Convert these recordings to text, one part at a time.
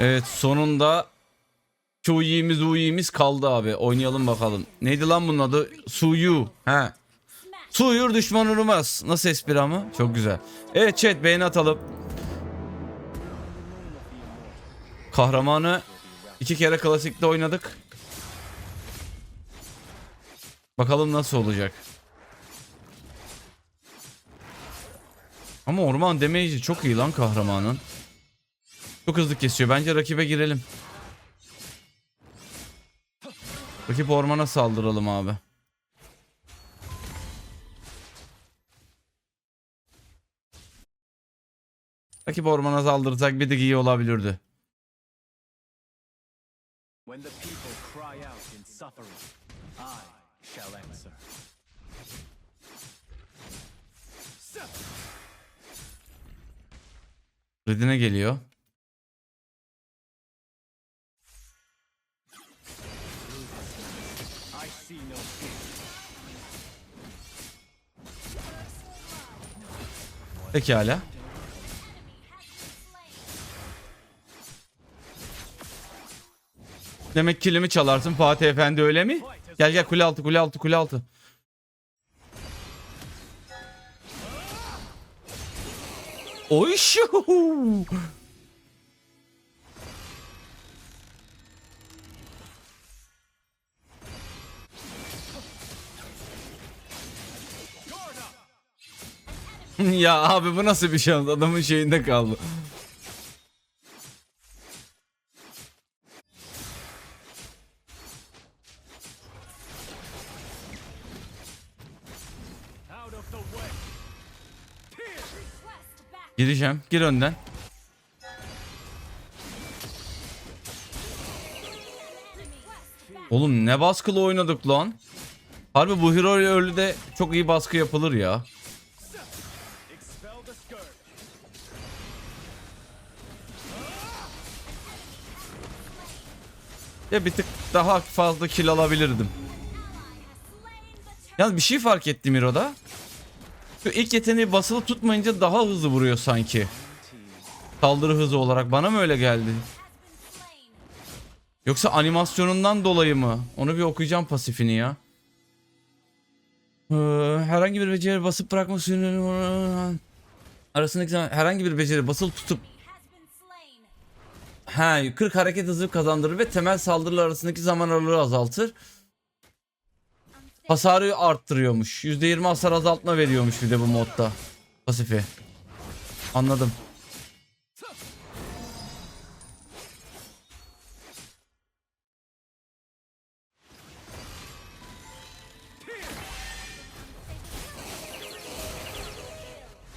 Evet sonunda Chuyi'miz Uyi'miz kaldı abi. Oynayalım bakalım. Neydi lan bunun adı? Suyu. He. Suyur düşman urmaz. Nasıl espri ama? Çok güzel. Evet chat beğeni atalım. Kahramanı iki kere klasikte oynadık. Bakalım nasıl olacak. Ama orman damage'i çok iyi lan kahramanın. Çok hızlı kesiyor. Bence rakibe girelim. Rakip ormana saldıralım abi. Rakip ormana saldırsak bir tık iyi olabilirdi. When the people cry out in suffering, I shall answer. Redine geliyor. See no. Pekala. Demek kilimi çalarsın Fatih Efendi öyle mi? Gel gel kule altı kule altı kule altı. Oy şu. ya abi bu nasıl bir şans adamın şeyinde kaldı. Gireceğim. Gir önden. Oğlum ne baskılı oynadık lan. Harbi bu Hero Early'de çok iyi baskı yapılır ya. Ya bir tık daha fazla kill alabilirdim. Yalnız bir şey fark ettim Hero'da. Şu ilk yeteneği basılı tutmayınca daha hızlı vuruyor sanki. Saldırı hızı olarak bana mı öyle geldi? Yoksa animasyonundan dolayı mı? Onu bir okuyacağım pasifini ya. Ee, herhangi bir beceri basıp bırakma sürü arasındaki zaman herhangi bir beceri basılı tutup Ha 40 hareket hızı kazandırır ve temel saldırılar arasındaki zaman aralığı azaltır. Hasarı arttırıyormuş. %20 hasar azaltma veriyormuş bir de bu modda. Pasifi. Anladım.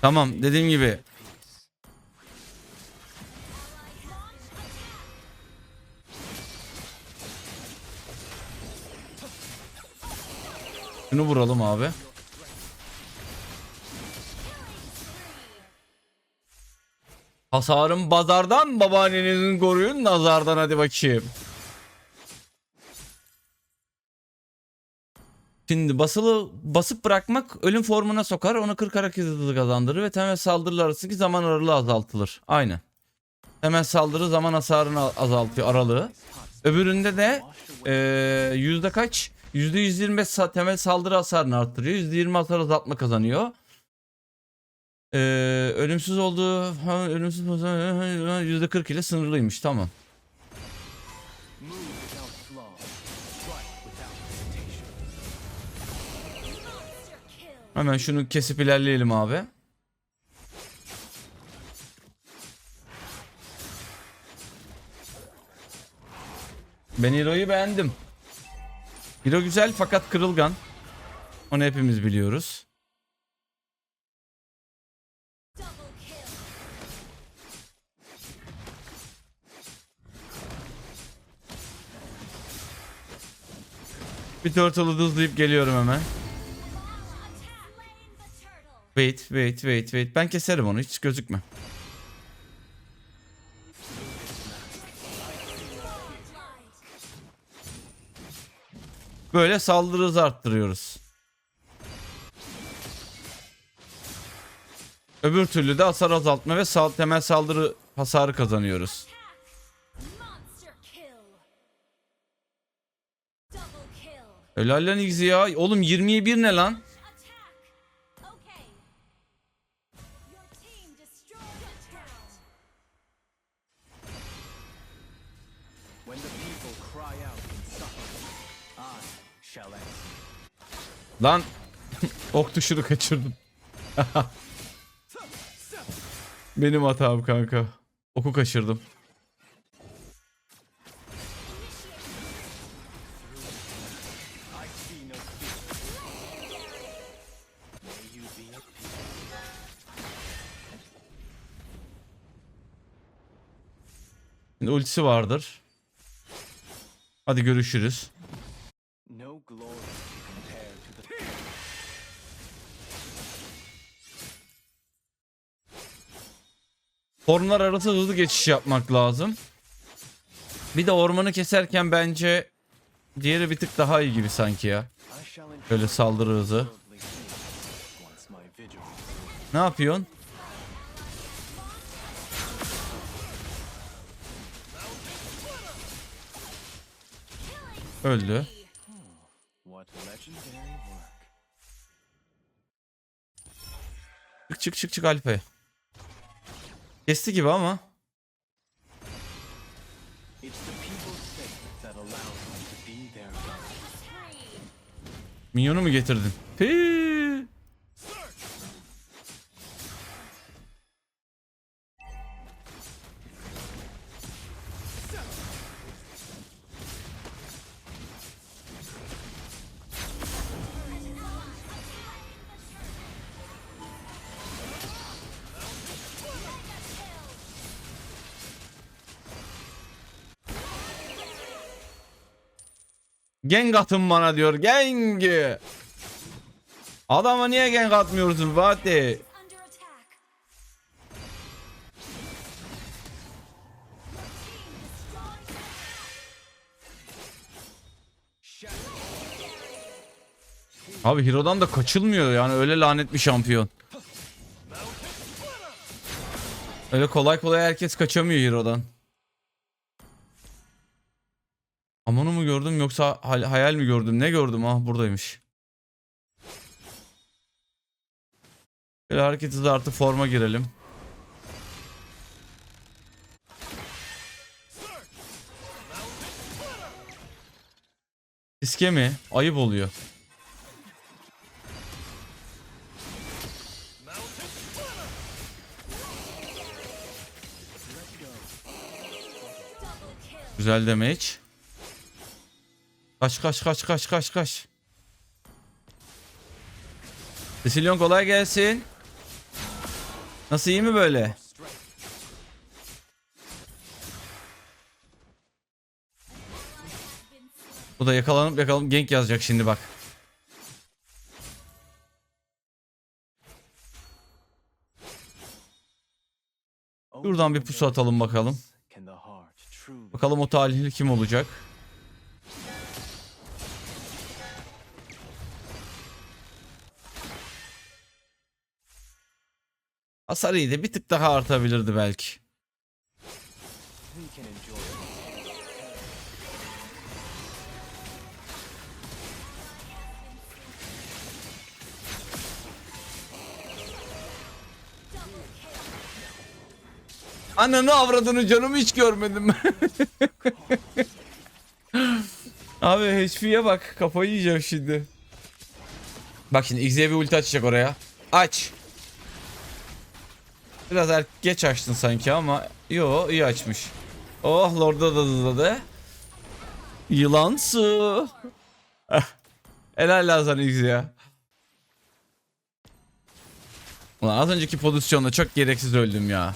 Tamam dediğim gibi Şunu vuralım abi. Hasarım bazardan babaannenizin koruyun nazardan hadi bakayım. Şimdi basılı basıp bırakmak ölüm formuna sokar. Onu 40 hareket hızı kazandırır ve temel saldırılar arasındaki zaman aralığı azaltılır. Aynen. Temel saldırı zaman hasarını azaltıyor aralığı. Öbüründe de eee, yüzde kaç? Yüzde 125 sa- temel saldırı hasarını arttırıyor. Yüzde 20 hasar azaltma kazanıyor. Ee, ölümsüz olduğu ölümsüz yüzde 40 ile sınırlıymış tamam. Hemen şunu kesip ilerleyelim abi. Ben Hero'yu beğendim. Hero güzel fakat kırılgan. Onu hepimiz biliyoruz. Bir turtle'ı hızlayıp geliyorum hemen. Wait, wait, wait, wait. Ben keserim onu hiç gözükme. Böyle saldırı arttırıyoruz. Öbür türlü de hasar azaltma ve sal temel saldırı hasarı kazanıyoruz. Helal lan ya. Oğlum 20'ye 1 ne lan? Lan ok tuşunu kaçırdım. Benim hatam kanka. Oku kaçırdım. Şimdi ultisi vardır. Hadi görüşürüz. Formlar arası hızlı geçiş yapmak lazım. Bir de ormanı keserken bence diğeri bir tık daha iyi gibi sanki ya. Böyle saldırı hızı. Ne yapıyorsun? Öldü. Çık çık çık çık Alpe. Kesti gibi ama. It's the people's faith Gang atın bana diyor. Gang. Adama niye gang atmıyorsun Fatih? Abi Hero'dan da kaçılmıyor yani öyle lanet bir şampiyon. Öyle kolay kolay herkes kaçamıyor Hero'dan. Amanı mu gördüm yoksa hay- hayal mi gördüm? Ne gördüm? Ah buradaymış. Böyle hareket hızı artı forma girelim. Riske mi? Ayıp oluyor. Güzel damage. Kaç kaç kaç kaç kaç kaç. Sicilyon kolay gelsin. Nasıl iyi mi böyle? Bu da yakalanıp yakalanıp gank yazacak şimdi bak. Şuradan bir pusu atalım bakalım. Bakalım o talihli kim olacak? Hasar iyi de bir tık daha artabilirdi belki. Ananı avradını canımı hiç görmedim. Abi HP'ye bak kafayı yiyeceğim şimdi. Bak şimdi X'ye bir ulti açacak oraya. Aç. Biraz er geç açtın sanki ama yo iyi açmış. Oh Lord'a da hızladı. Yılansı. Eh, Helal sana X ya. Ulan az önceki pozisyonda çok gereksiz öldüm ya.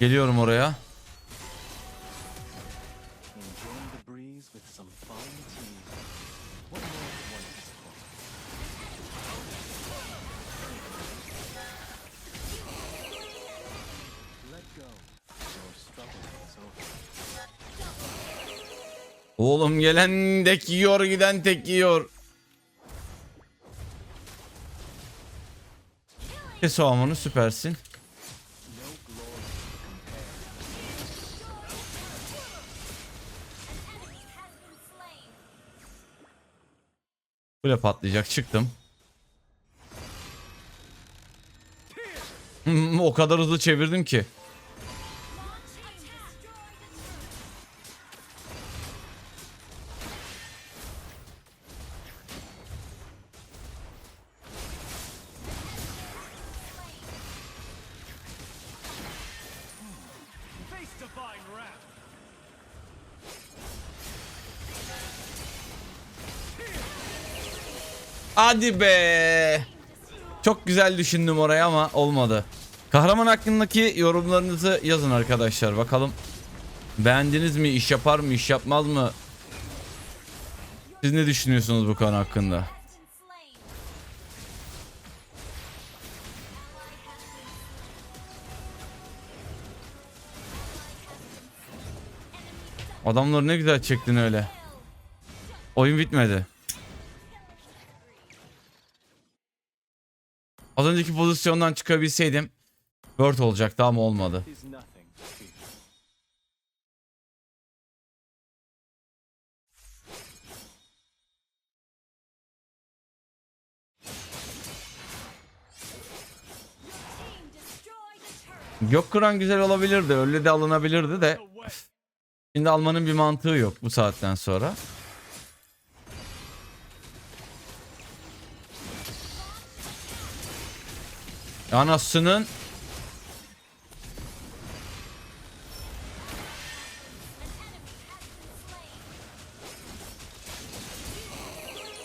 İs over. Oğlum gelen tek yiyor giden tek yiyor. Kes süpersin. Böyle patlayacak çıktım. Hmm, o kadar hızlı çevirdim ki. Divine wrath. Hadi be. Çok güzel düşündüm oraya ama olmadı. Kahraman hakkındaki yorumlarınızı yazın arkadaşlar. Bakalım beğendiniz mi? İş yapar mı? iş yapmaz mı? Siz ne düşünüyorsunuz bu konu hakkında? Adamları ne güzel çektin öyle. Oyun bitmedi. Az önceki pozisyondan çıkabilseydim Word olacaktı ama olmadı. Gök kıran güzel olabilirdi. Öyle de alınabilirdi de. Şimdi almanın bir mantığı yok bu saatten sonra. Anasının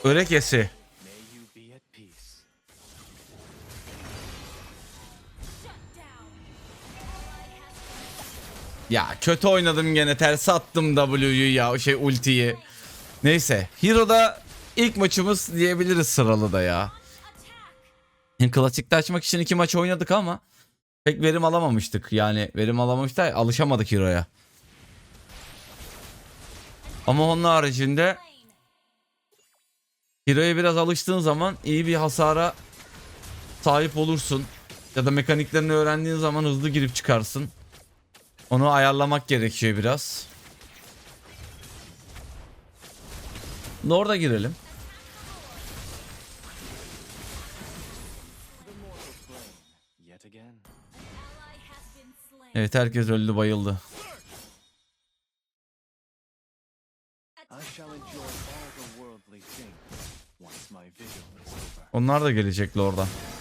örekesi. Ya kötü oynadım gene ters attım W'yu ya şey ultiyi. Neyse Hero'da ilk maçımız diyebiliriz sıralı da ya. Klasikte açmak için iki maç oynadık ama pek verim alamamıştık. Yani verim alamamıştık alışamadık Hero'ya. Ama onun haricinde. Hero'ya biraz alıştığın zaman iyi bir hasara sahip olursun. Ya da mekaniklerini öğrendiğin zaman hızlı girip çıkarsın. Onu ayarlamak gerekiyor biraz. Lord'a girelim. Evet herkes öldü bayıldı. I shall enjoy all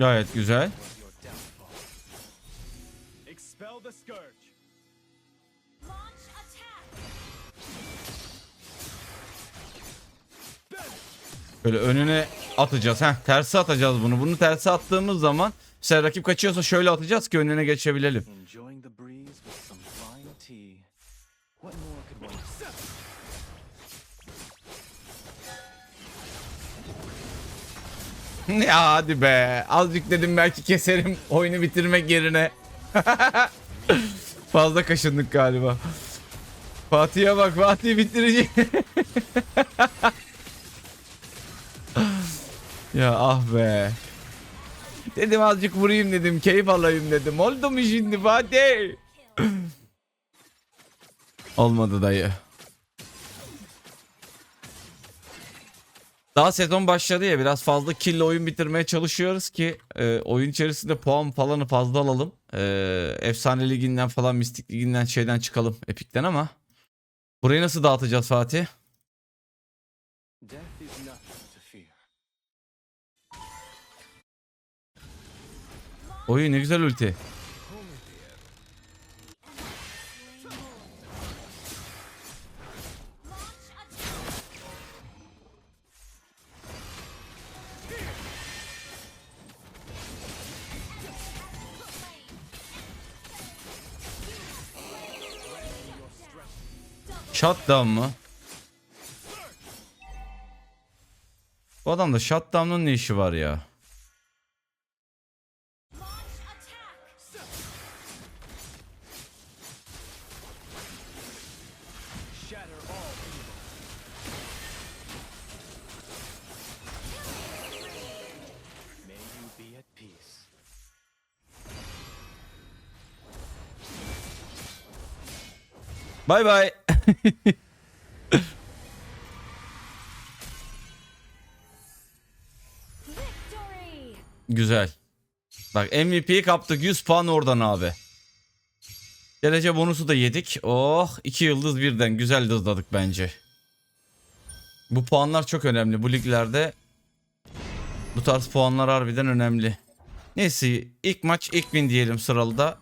Gayet güzel. Your downfall. Expel the scourge. Launch attack. Böyle önüne atacağız. Heh, tersi atacağız bunu. Bunu tersi attığımız zaman mesela rakip kaçıyorsa şöyle atacağız ki önüne geçebilelim. ya hadi be. Azıcık dedim belki keserim oyunu bitirmek yerine. Fazla kaşındık galiba. Fatih'e bak Fatih bitirici. ya ah be. Dedim azıcık vurayım dedim. Keyif alayım dedim. Oldu mu şimdi Fatih? Olmadı dayı. Daha sezon başladı ya biraz fazla kill oyun bitirmeye çalışıyoruz ki e, oyun içerisinde puan falanı fazla alalım. E, Efsane liginden falan mistik liginden şeyden çıkalım epikten ama. Burayı nasıl dağıtacağız Fatih? Oy ne güzel ulti. Shutdown mı? Bu adamda shutdown'un ne işi var ya? Bay bay. Güzel. Bak MVP'yi kaptık 100 puan oradan abi. Derece bonusu da yedik. Oh 2 yıldız birden güzel hızladık bence. Bu puanlar çok önemli. Bu liglerde bu tarz puanlar harbiden önemli. Neyse ilk maç ilk win diyelim sıralı da.